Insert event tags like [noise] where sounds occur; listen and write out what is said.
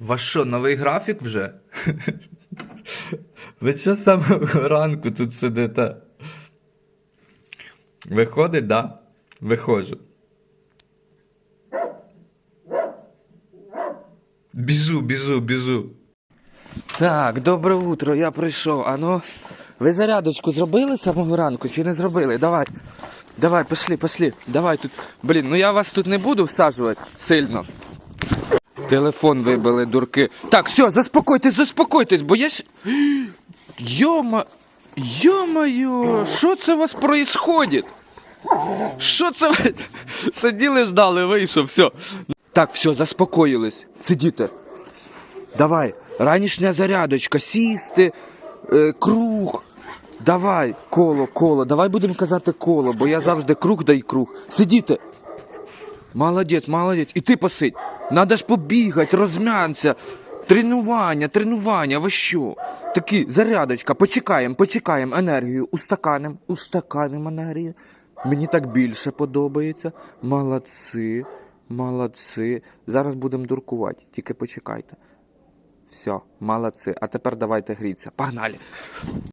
Ваш що, новий графік вже? [laughs] Ви що з самого ранку тут сидите? Виходить, да? Виходжу. Біжу, біжу, біжу. Так, добре утро, я прийшов. Ану, ви зарядочку зробили самого ранку чи не зробили? Давай. Давай, пішли, пішли. Давай тут. Блін, ну я вас тут не буду всаджувати сильно. Телефон вибили, дурки. Так, все, заспокойтесь, заспокойтесь, бо я ж. [gasps] Йома. Йо-моє, що це у вас происходит? Що це [laughs] сиділи, ждали, вийшов, все. Так, все, заспокоїлись. Сидіте. Давай, ранішня зарядочка, сісти, е, круг. Давай, коло, коло. Давай будемо казати коло, бо я завжди круг да й круг. Сидіте. Молодець, молодець. І ти посидь. Надо ж побігати, розмянься. Тренування, тренування, ви що? Такі, зарядочка, почекаємо, почекаємо енергію. Устаканем, устаканем енергію. Мені так більше подобається. Молодці, молодці. Зараз будемо дуркувати, тільки почекайте. Все, молодці. А тепер давайте гріться. Погнали.